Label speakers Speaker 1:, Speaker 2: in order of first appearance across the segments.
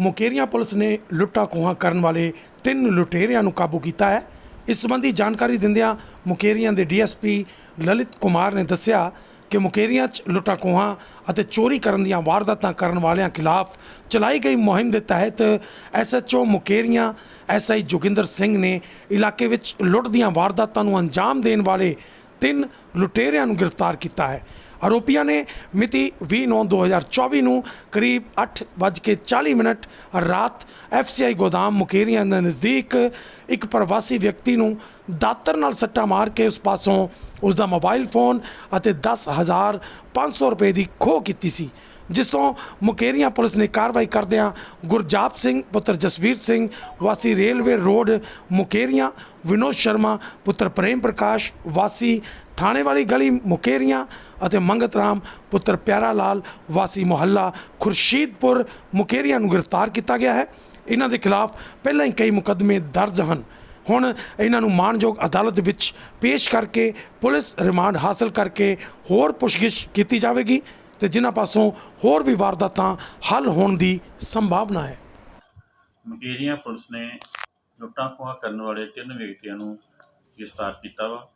Speaker 1: Mukerian police ਨੇ ਲੁੱਟਾਂ ਖੋਹਾਂ ਕਰਨ ਵਾਲੇ ਤਿੰਨ ਲੁਟੇਰਿਆਂ ਨੂੰ ਕਾਬੂ ਕੀਤਾ ਹੈ। ਇਸ ਸੰਬੰਧੀ ਜਾਣਕਾਰੀ ਦਿੰਦਿਆਂ ਮੁਕੇਰੀਆਂ ਦੇ ਡੀਐਸਪੀ ਲਲਿਤ ਕੁਮਾਰ ਨੇ ਦੱਸਿਆ ਕਿ ਮੁਕੇਰੀਆਂ 'ਚ ਲੁੱਟਾਂ ਖੋਹਾਂ ਅਤੇ ਚੋਰੀ ਕਰਨ ਦੀਆਂ ਵਾਰਦਾਤਾਂ ਕਰਨ ਵਾਲਿਆਂ ਖਿਲਾਫ ਚਲਾਈ ਗਈ ਮੁਹਿੰਮ ਦੇ ਤਹਿਤ ਐਸਐਚਓ ਮੁਕੇਰੀਆਂ ਐਸਆਈ ਜੋਗਿੰਦਰ ਸਿੰਘ ਨੇ ਇਲਾਕੇ ਵਿੱਚ ਲੁੱਟ ਦੀਆਂ ਵਾਰਦਾਤਾਂ ਨੂੰ ਅੰਜਾਮ ਦੇਣ ਵਾਲੇ ਤਿੰਨ ਲੁਟੇਰਿਆਂ ਨੂੰ ਗ੍ਰਿਫਤਾਰ ਕੀਤਾ ਹੈ। ਆਰੋਪੀਆਂ ਨੇ ਮਿਤੀ 20/9/2024 ਨੂੰ ਕਰੀਬ 8:40 ਮਿੰਟ ਰਾਤ ਐਫਸੀਆਈ ਗੋਦਾਮ ਮੁਕੇਰੀਆਂ ਦੇ ਨਜ਼ਦੀਕ ਇੱਕ ਪ੍ਰਵਾਸੀ ਵਿਅਕਤੀ ਨੂੰ ਦਾਤਰ ਨਾਲ ਸੱਟਾ ਮਾਰ ਕੇ ਉਸ ਪਾਸੋਂ ਉਸ ਦਾ ਮੋਬਾਈਲ ਫੋਨ ਅਤੇ 10500 ਰੁਪਏ ਦੀ ਖੋਹ ਕੀਤੀ ਸੀ, ਜਿਸ ਤੋਂ ਮੁਕੇਰੀਆਂ ਪੁਲਿਸ ਨੇ ਕਾਰਵਾਈ ਕਰਦਿਆਂ ਗੁਰਜਾਪ ਸਿੰਘ, ਪੁੱਤਰ ਜਸਵੀਰ ਸਿੰਘ, ਵਾਸੀ ਰੇਲਵੇ ਰੋਡ ਮੁਕੇਰੀਆਂ, ਵਿਨੋਦ ਸ਼ਰਮਾ, ਪੁੱਤਰ ਪ੍ਰੇਮ ਪ੍ਰਕਾਸ਼, ਵਾਸੀ ਥਾਣੇ ਵਾਲੀ ਗਲੀ ਮੁਕੇਰੀਆਂ ਅਤੇ ਮੰਗਤ ਰਾਮ ਪੁੱਤਰ ਪਿਆਰਾ ਲਾਲ ਵਾਸੀ ਮੁਹੱਲਾ ਖੁਰਸ਼ੀਦਪੁਰ ਮੁਕੇਰੀਆਂ ਨੂੰ ਗ੍ਰਿਫਤਾਰ ਕੀਤਾ ਗਿਆ ਹੈ। ਇਹਨਾਂ ਦੇ ਖਿਲਾਫ ਪਹਿਲਾਂ ਹੀ ਕਈ ਮੁਕੱਦਮੇ ਦਰਜ ਹਨ। ਹੁਣ ਇਹਨਾਂ ਨੂੰ ਮਾਣਯੋਗ ਅਦਾਲਤ ਵਿੱਚ ਪੇਸ਼ ਕਰਕੇ ਪੁਲਿਸ ਰਿਮਾਂਡ ਹਾਸਲ ਕਰਕੇ ਹੋਰ ਪੁੱਛਗਿੱਛ ਕੀਤੀ ਜਾਵੇਗੀ ਤੇ ਜਿਨ੍ਹਾਂ ਪਾਸੋਂ ਹੋਰ ਵੀ ਵਾਰਦਾਤਾਂ ਹੱਲ ਹੋਣ ਦੀ ਸੰਭਾਵਨਾ ਹੈ।
Speaker 2: ਮਕੇਰੀਆਂ ਪੁਲਿਸ ਨੇ ਲੁੱਟਾਂ ਖੋਹਾਂ ਕਰਨ ਵਾਲੇ ਤਿੰਨ ਵਿਅਕਤੀਆਂ ਨੂੰ ਗ੍ਰਿਫਤਾਰ ਕੀਤਾ ਵਾ।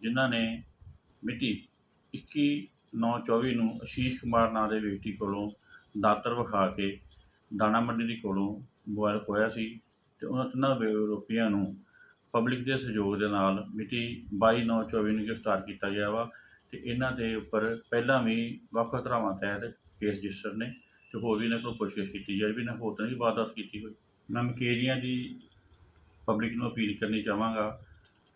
Speaker 2: ਜਿਨ੍ਹਾਂ ਨੇ ਮਿਤੀ 21/9/24 ਨੂੰ ਅਸ਼ੀਸ਼ ਕੁਮਾਰ ਨਾਂ ਦੇ ਵਿਅਕਤੀ ਕੋਲੋਂ ਦਾਤਰ ਵਿਖਾ ਕੇ ਦਾਣਾ ਮੰਡੀ ਦੇ ਕੋਲੋਂ ਮੋਬਾਈਲ ਖੋਇਆ ਸੀ ਤੇ ਉਹਨਾਂ ਤਿੰਨਾਂ ਵਿਅ- ਨੂੰ ਪਬਲਿਕ ਦੇ ਸਹਿਯੋਗ ਦੇ ਨਾਲ ਮਿਤੀ 22/9/24 ਨੂੰ ਗ੍ਰਿਫਤਾਰ ਕੀਤਾ ਗਿਆ ਵਾ ਤੇ ਇਹਨਾਂ ਦੇ ਉੱਪਰ ਪਹਿਲਾਂ ਵੀ ਵੱਖ ਵੱਖ ਧਾਰਾਵਾਂ ਤਹਿਤ ਕੇਸ ਰਜਿਸਟਰ ਨੇ ਤੇ ਹੋਰ ਵੀ ਇਹਨਾਂ ਕੋਲ ਪੁੱਛਗਿੱਛ ਕੀਤੀ ਜਾਏ ਵੀ ਇਹਨਾਂ ਹੋਰ ਤਾਂ ਨਹੀਂ ਵਾਰਦਾਤ ਕੀਤੀ ਹੋਈ। ਮੈਂ ਮਕੇਰੀਆਂ ਦੀ ਪਬਲਿਕ ਨੂੰ ਅਪੀਲ ਕਰਨੀ ਚਾਹਾਂਗਾ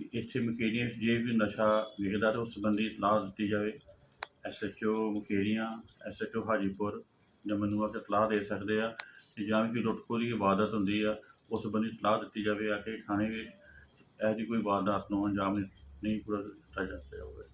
Speaker 2: ਕਿ ਇੱਥੇ ਮਕੇਰੀਆਂ 'ਚ ਜੇ ਵੀ ਨਸ਼ਾ ਵਿਕਦਾ ਤਾਂ ਉਸ ਸੰਬੰਧੀ ਇਤਲਾਹ ਦਿੱਤੀ ਜਾਵੇ। ਐਸਐਚਓ ਮਕੇਰੀਆਂ, ਐਸਐਚਓ ਹਾਜੀਪੁਰ ਜਾਂ ਮੈਨੂੰ ਆ ਕੇ ਇਤਲਾਹ ਦੇ ਸਕਦੇ ਆ ਤੇ ਜਾਂ ਵੀ ਕੋਈ ਦੀ ਵਾਰਦਾਤ ਹੁੰਦੀ ਆ, ਉਸ ਸੰਬੰਧੀ ਇਤਲਾਹ ਦਿੱਤੀ ਜਾਵੇ ਆ ਕੇ ਥਾਣੇ ਵਿੱਚ। ਇਹੋ ਜਿਹੀ ਕੋਈ ਵਾਰਦਾਤ ਨੂੰ ਅੰਜਾਮ ਨਹੀਂ ਪੂਰਾ ਦਿੱਤਾ ਜਾ ਹੋਵੇ